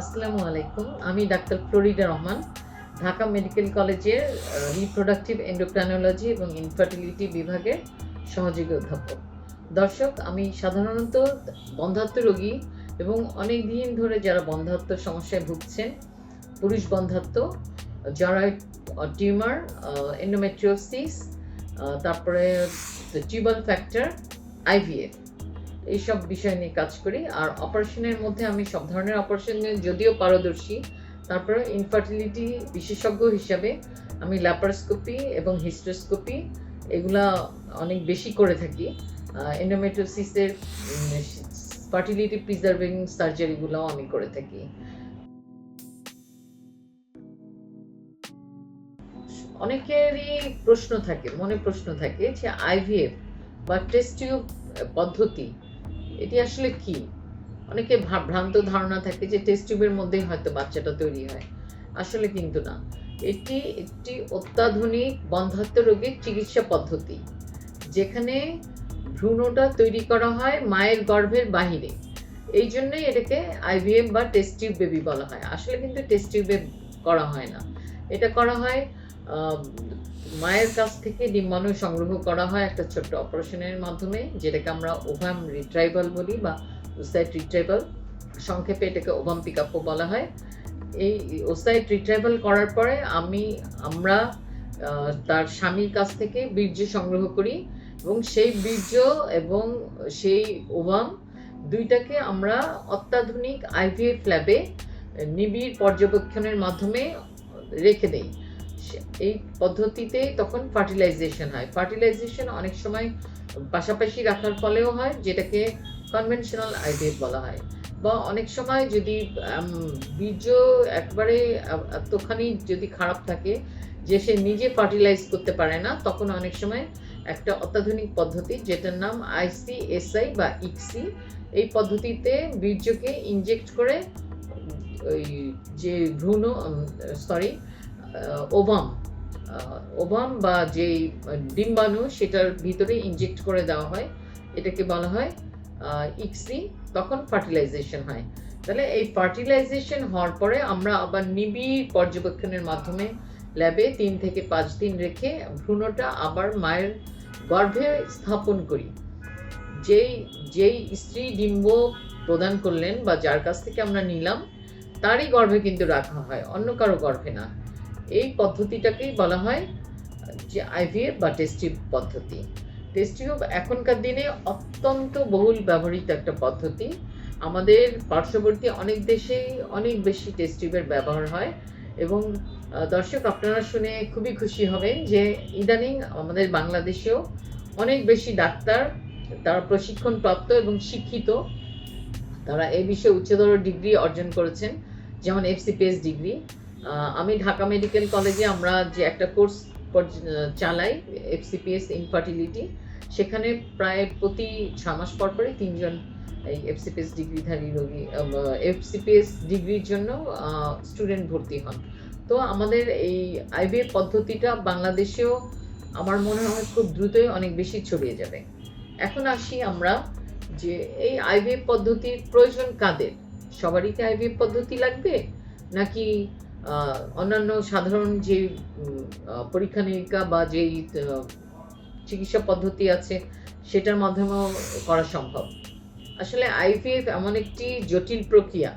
আসসালামু আলাইকুম। আমি doctor Florida Rahman, Dhaka medical কলেজের রিপ্রোডাক্টিভ এন্ডোক্রাইনোলজি এবং ইনফার্টিলিটি বিভাগের সহযোগী অধ্যাপক। দর্শক, আমি সাধারণত বন্ধাত্ম রোগী এবং অনেক দিন ধরে যারা বন্ধাত্ম সমস্যায় ভুগছেন, পুরুষ বন্ধাত্ম জরাইড টিউমার এন্ডোমেট্রিওসিস তারপরে টিউবাল ফ্যাক্টর আইভিএফ এইসব বিষয় নিয়ে কাজ করি। আর অপারেশনের মধ্যে আমি সব ধরনের অপারেশনে যদিও পারদর্শী, তারপরে ইনফার্টিলিটি বিশেষজ্ঞ হিসাবে আমি ল্যাপারোস্কোপি এবং হিস্টোস্কোপি এগুলা অনেক বেশি করে থাকি। এন্ডোমেট্রোসিসের ফার্টিলিটি প্রিজার্ভিং সার্জারিগুলোও আমি করে থাকি। অনেকেরই প্রশ্ন থাকে, মনে প্রশ্ন থাকে যে আইভিএফ বা টেস্ট টিউব পদ্ধতি এটি আসলে কি? অনেকে ভ্রান্ত ধারণা থাকে যে টেস্ট টিউবের মধ্যেই হয়তো বাচ্চাটা তৈরি হয়। আসলে কিন্তু না। এটি একটি অত্যাধুনিক বন্ধাত্ম রোগের চিকিৎসা পদ্ধতি, যেখানে ভ্রূণটা তৈরি করা হয় মায়ের গর্ভের বাহিরে। এই জন্যই এটাকে আইভিএম বা টেস্ট টিউব বেবি বলা হয়। আসলে কিন্তু টেস্ট টিউবে করা হয় না। এটা করা হয় মায়ের কাছ থেকে ডিম্বাণু সংগ্রহ করা হয় একটা ছোট্ট অপারেশনের মাধ্যমে, যেটাকে আমরা ওভাম রিট্রাইভাল বলি বা ওসাইট রিট্রাইভাল সংক্ষেপে এটাকে ওভাম পিকাপও বলা হয়। এই ওসাইট রিট্রাইভাল করার পরে আমি, আমরা তার স্বামীর কাছ থেকে বীর্য সংগ্রহ করি এবং সেই বীর্য এবং সেই ওভাম দুইটাকে আমরা অত্যাধুনিক আইভিএফ ল্যাবে নিবিড় পর্যবেক্ষণের মাধ্যমে রেখে দেই। সে- এই পদ্ধতিতে তখন ফার্টিলাইজেশন হয়। ফার্টিলাইজেশন অনেক সময় পাশাপাশি রাখার ফলেও হয়, যেটাকে কনভেনশনাল আইভিএফ বলা হয়। বা অনেক সময় যদি বীর্য একবারে এতখানি যদি খারাপ থাকে যে সে নিজে ফার্টিলাইজ করতে পারে না, তখন অনেক সময় একটা অত্যাধুনিক পদ্ধতি যেটার নাম আইসিএসআই বা ইক্সি এই পদ্ধতিতে বীর্যকে ইনজেক্ট করে ওই যে ভ্রূণ সরি ওভাম ওবাম বা যে ডিম্বাণু সেটার ভিতরে ইনজেক্ট করে দেওয়া হয়। এটাকে বলা হয় ইক্সি তখন ফার্টিলাইজেশন হয়। তাহলে এই ফার্টিলাইজেশন হওয়ার পরে আমরা আবার নিবিড় পর্যবেক্ষণের মাধ্যমে ল্যাবে তিন থেকে পাঁচ দিন রেখে ভ্রূণটা আবার মায়ের গর্ভে স্থাপন করি। যেই যেই স্ত্রী ডিম্ব প্রদান করলেন বা যার কাছ থেকে আমরা নিলাম, তারই গর্ভে কিন্তু রাখা হয়, অন্য কারও গর্ভে না। এই পদ্ধতিটাকেই বলা হয়, যে আইভিএফ বা টেস্টিভ পদ্ধতি। টেস্টিউব এখনকার দিনে অত্যন্ত বহুল ব্যবহৃত একটা পদ্ধতি। আমাদের পার্শ্ববর্তী অনেক দেশেই অনেক বেশি টেস্টিউবের ব্যবহার হয় এবং দর্শক আপনারা শুনে খুবই খুশি হবেন যে ইদানিং আমাদের বাংলাদেশেও অনেক বেশি ডাক্তার, তারা প্রশিক্ষণপ্রাপ্ত এবং শিক্ষিত। তারা এই বিষয়ে উচ্চতর ডিগ্রি অর্জন করেছেন, যেমন এফসিপিএস ডিগ্রি। আমি ঢাকা মেডিকেল কলেজে আমরা যে একটা কোর্স চালাই এফসিপিএস ইনফার্টিলিটি সেখানে প্রায় প্রতি ছ মাস পর পরে তিনজন এই এফসিপিএস ডিগ্রিধারী রোগী এফসিপিএস ডিগ্রির জন্য স্টুডেন্ট ভর্তি হন। তো আমাদের এই আইবিএফ পদ্ধতিটা বাংলাদেশেও আমার মনে হয় খুব দ্রুতই অনেক বেশি ছড়িয়ে যাবে। এখন আসি আমরা যে এই আইভিএফ পদ্ধতির প্রয়োজন কাদের? সবারই কি আইভিএফ পদ্ধতি লাগবে? নাকি অন্যান্য সাধারণ যে পরীক্ষা নিরীক্ষা বা যেই চিকিৎসা পদ্ধতি আছে, সেটার মাধ্যমেও করা সম্ভব। আসলে আইভিএফ এমন একটি জটিল প্রক্রিয়া,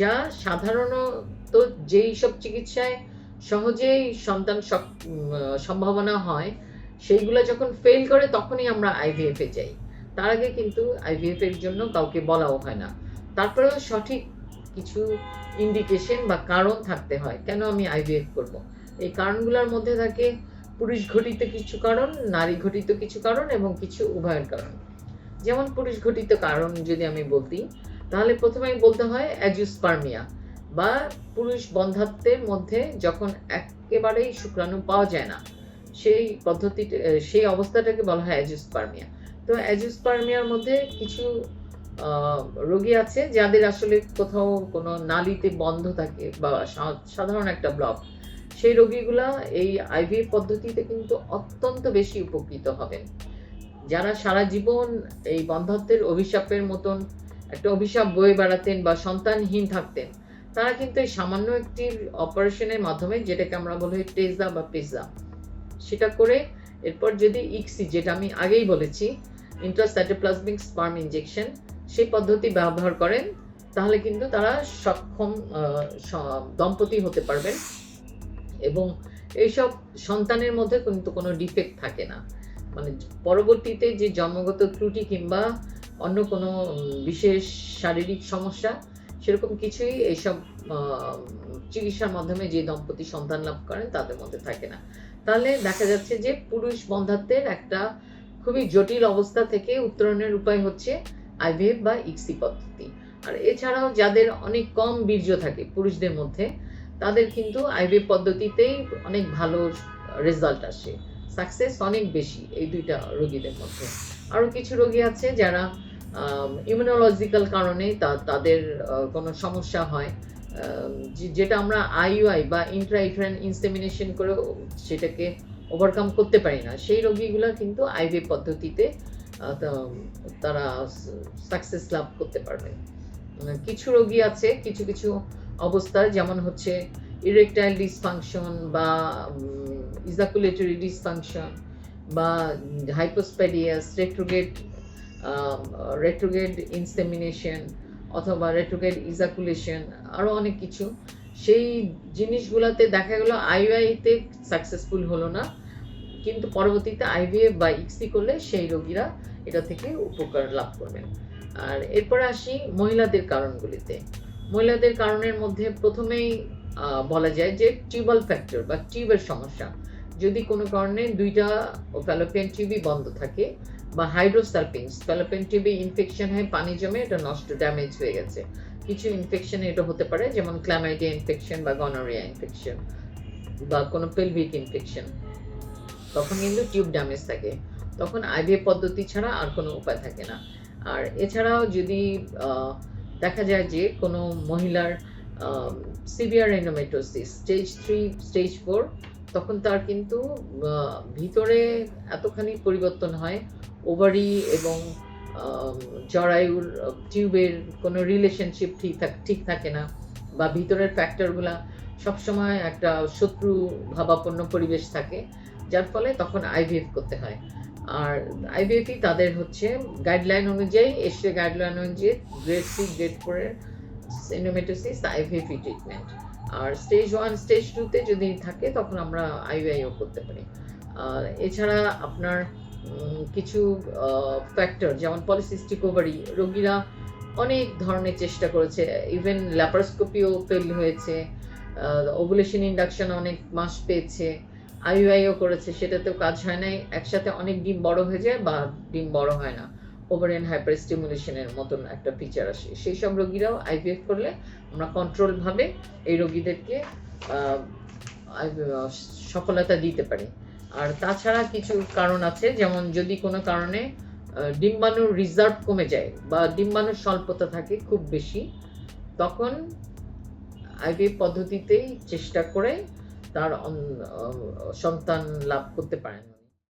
যা সাধারণত যেই সব চিকিৎসায় সহজেই সন্তান সম্ভাবনা হয়, সেইগুলো যখন ফেল করে তখনই আমরা আইভিএফ এ যাই। তার আগে কিন্তু আইভিএফ এর জন্য কাউকে বলাও হয় না। তারপরেও সঠিক কিছু ইন্ডিকেশন বা কারণ থাকতে হয়। কেন আমি আইভিএফ করব? এই কারণগুলোর মধ্যে থাকে পুরুষ ঘটিত কিছু কারণ, নারী ঘটিত কিছু কারণ এবং কিছু উভয়ের কারণ। যেমন পুরুষ ঘটিত কারণ যদি আমি বলতি, তাহলে প্রথমেই বলতে হয় অ্যাজুস্পার্মিয়া বা পুরুষ বন্ধাত্বের মধ্যে যখন একেবারেই শুক্রাণু পাওয়া যায় না, সেই পদ্ধতি সেই অবস্থাটাকে বলা হয় অ্যাজুস্পার্মিয়া তো অ্যাজুস্পার্মিয়ার মধ্যে কিছু রোগী আছে যাদের আসলে কোথাও কোনো নালীতে বন্ধ থাকে বা সাধারণ একটা ব্লক সেই রোগীগুলা এই আইভিএফ পদ্ধতিতে কিন্তু অত্যন্ত বেশি উপকৃত হবেন। যারা সারা জীবন এই বন্ধাত্বের অভিশাপের মতন একটা অভিশাপ বয়ে বেড়াতেন বা সন্তানহীন থাকতেন, তারা কিন্তু এই সামান্য একটি অপারেশনের মাধ্যমে যেটাকে আমরা বলি টেজা বা পেজা সেটা করে এরপর যদি ইক্সি যেটা আমি আগেই বলেছি ইন্ট্রাসাইটোপ্লাজমিক স্পার্ম ইনজেকশন সেই পদ্ধতি ব্যবহার করেন, তাহলে কিন্তু তারা সক্ষম দম্পতি হতে পারবেন। এবং এইসব সন্তানের মধ্যে কিন্তু কোনো ডিফেক্ট থাকে না। মানে পরবর্তীতে যে জন্মগত ত্রুটি কিংবা অন্য কোনো বিশেষ শারীরিক সমস্যা, সেরকম কিছুই এইসব চিকিৎসার মাধ্যমে যে দম্পতি সন্তান লাভ করেন, তাদের মধ্যে থাকে না। তাহলে দেখা যাচ্ছে যে পুরুষ বন্ধাত্বের একটা খুবই জটিল অবস্থা থেকে উত্তরণের উপায় হচ্ছে আইভিএফ বা ইক্সি পদ্ধতি। আর এছাড়াও যাদের অনেক কম বীর্য থাকে পুরুষদের মধ্যে, তাদের কিন্তু আইভিএফ পদ্ধতিতেই অনেক ভালো রেজাল্ট আসে। সাকসেস অনেক বেশি এই দুইটা রোগীদের মধ্যে। আরও কিছু রোগী আছে যারা ইমিউনোলজিক্যাল কারণে তা- তাদের কোনো সমস্যা হয়। যেটা আমরা আইইউআই বা ইন্ট্রাইট্রান ইনসেমিনেশন করে সেটাকে ওভারকাম করতে পারি না। সেই রোগীগুলো কিন্তু আইভি পদ্ধতিতে তারা সাকসেস লাভ করতে পারবে। কিছু রোগী আছে, কিছু কিছু অবস্থায়, যেমন হচ্ছে ইরেকটাইল ডিসফাংশন বা ইজাকুলেটরি ডিসফাংশন বা হাইপোস্প্যাডিয়াস রেট্রোগেট রেট্রোগেড ইনসেমিনেশন অথবা রেট্রোগেড ইজাকুলেশন আরও অনেক কিছু। সেই জিনিসগুলোতে দেখা গেলো আইওআইতে সাকসেসফুল হলো না। কিন্তু পরবর্তীতে আইভিএফ বা ইক্সি করলে সেই রোগীরা এটা থেকে উপকার লাভ করবেন। আর এরপরে আসি মহিলাদের কারণগুলিতে। মহিলাদের কারণের মধ্যে প্রথমেই বলা যায় যে টিউবাল ফ্যাক্টর বা টিউবের সমস্যা। যদি কোনো কারণে দুইটা ফ্যালোপিয়ান টিউবই বন্ধ থাকে বা হাইড্রোসালপিনস ফ্যালোপিয়ান টিউবে ইনফেকশন হয়ে, পানি জমে, এটা নষ্ট ড্যামেজ হয়ে গেছে। কিছু ইনফেকশন এটা হতে পারে, যেমন ক্ল্যামাইডিয়া ইনফেকশন বা গনোরিয়া ইনফেকশন বা কোনো পেলভিক ইনফেকশন তখন কিন্তু টিউব ড্যামেজ থাকে। তখন আইভিএফ পদ্ধতি ছাড়া আর কোনো উপায় থাকে না। আর এছাড়াও যদি দেখা যায় যে কোনো মহিলার severe endometriosis stage three stage four তখন তার কিন্তু ভিতরে এতখানি পরিবর্তন হয়। ওভারি এবং জরায়ুর টিউবের কোনো রিলেশনশিপ ঠিক থাক- ঠিক থাকে না বা ভিতরের ফ্যাক্টরগুলা সবসময় একটা শত্রু ভাবাপন্ন পরিবেশ থাকে। যার ফলে তখন আইভিএফ করতে হয়। আর আইভিএফই তাদের হচ্ছে গাইডলাইন অনুযায়ী এসে গাইডলাইন অনুযায়ী গ্রেড থ্রি গ্রেড ফোরের এন্ডোমেটোসিস আইভিএফই ট্রিটমেন্ট আর স্টেজ ওয়ান স্টেজ টুতে যদি থাকে, তখন আমরা আইভিআইও করতে পারি। এছাড়া আপনার কিছু ফ্যাক্টর যেমন পলিসিস্টিক ওভারি রোগীরা অনেক ধরনের চেষ্টা করেছে। ইভেন ল্যাপারোস্কোপিও ফেল হয়েছে। ওভুলেশন ইন্ডাকশন অনেক মাস পেয়েছে। আইইউআইও করেছে, সেটাতেও কাজ হয় নাই। একসাথে অনেক ডিম বড় হয়ে যায়, বা ডিম বড় হয় না। ওভারিয়ান হাইপার স্টিমুলেশনের মতন একটা ফিচার আসে। সেই সব রোগীরাও আইভিএফ করলে আমরা কন্ট্রোল ভাবে এই রোগীদেরকে সফলতা দিতে পারি। আর তাছাড়া কিছু কারণ আছে, যেমন যদি কোনো কারণে ডিম্বাণুর রিজার্ভ কমে যায় বা ডিম্বাণুর স্বল্পতা থাকে খুব বেশি, তখন আইভিএফ পদ্ধতিতেই চেষ্টা করে তার সন্তান লাভ করতে পারেন।